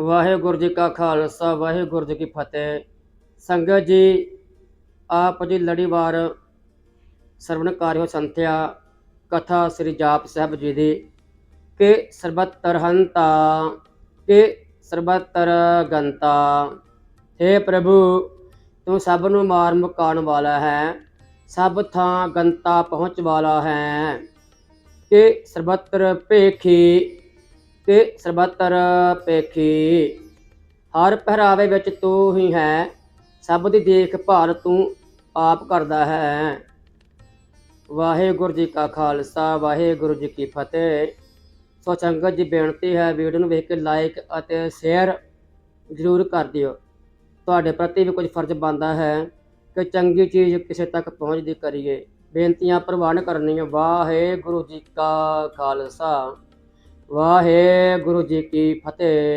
ਵਾਹਿਗੁਰੂ ਜੀ ਕਾ ਖਾਲਸਾ, ਵਾਹਿਗੁਰੂ ਜੀ ਕੀ ਫਤਿਹ। ਸੰਗਤ ਜੀ, ਆਪ ਜੀ ਲੜੀਵਾਰ ਸਰਵਣਕਾਰਿਓ ਸੰਥਿਆ ਕਥਾ ਸ੍ਰੀ ਜਾਪ ਸਾਹਿਬ ਜੀ ਦੀ ਕਿ ਸਰਬਤਰ ਹੰਤਾ, ਕਿ ਸਰਬਤਰ ਗੰਤਾ। हे ਪ੍ਰਭੂ, ਤੂੰ ਸਭ ਨੂੰ ਮਾਰ ਮੁਕਾਉਣ ਵਾਲਾ ਹੈ, ਸਭ ਥਾਂ ਗੰਤਾ ਪਹੁੰਚ ਵਾਲਾ ਹੈ। ਕਿ ਸਰਬਤਰ ਭੇਖੀ ਕਿ ਸਰਬਤਰ ਪੇਖੀ। ਹਰ ਪਹਿਰਾਵੇ ਵਿੱਚ ਤੂੰ ਹੀ ਹੈ, ਸਭ ਦੀ ਦੇਖਭਾਲ ਤੂੰ ਆਪ ਕਰਦਾ ਹੈ। ਵਾਹਿਗੁਰੂ ਜੀ ਕਾ ਖਾਲਸਾ, ਵਾਹਿਗੁਰੂ ਜੀ ਕੀ ਫਤਿਹ। ਸੋ ਸੰਗਤ ਜੀ, ਬੇਨਤੀ ਹੈ ਵੀਡੀਓ ਨੂੰ ਵੇਖ ਕੇ ਲਾਈਕ ਅਤੇ ਸ਼ੇਅਰ ਜ਼ਰੂਰ ਕਰ ਦਿਓ। ਤੁਹਾਡੇ ਪ੍ਰਤੀ ਵੀ ਕੁਝ ਫਰਜ਼ ਬਣਦਾ ਹੈ ਕਿ ਚੰਗੀ ਚੀਜ਼ ਕਿਸੇ ਤੱਕ ਪਹੁੰਚਦੀ ਕਰੀਏ। ਬੇਨਤੀਆਂ ਪ੍ਰਵਾਨ ਕਰਨੀਆਂ। ਵਾਹਿਗੁਰੂ ਜੀ ਕਾ ਖਾਲਸਾ। ਵਾਹਿਗੁਰੂ ਜੀ ਕੀ ਫਤਿਹ।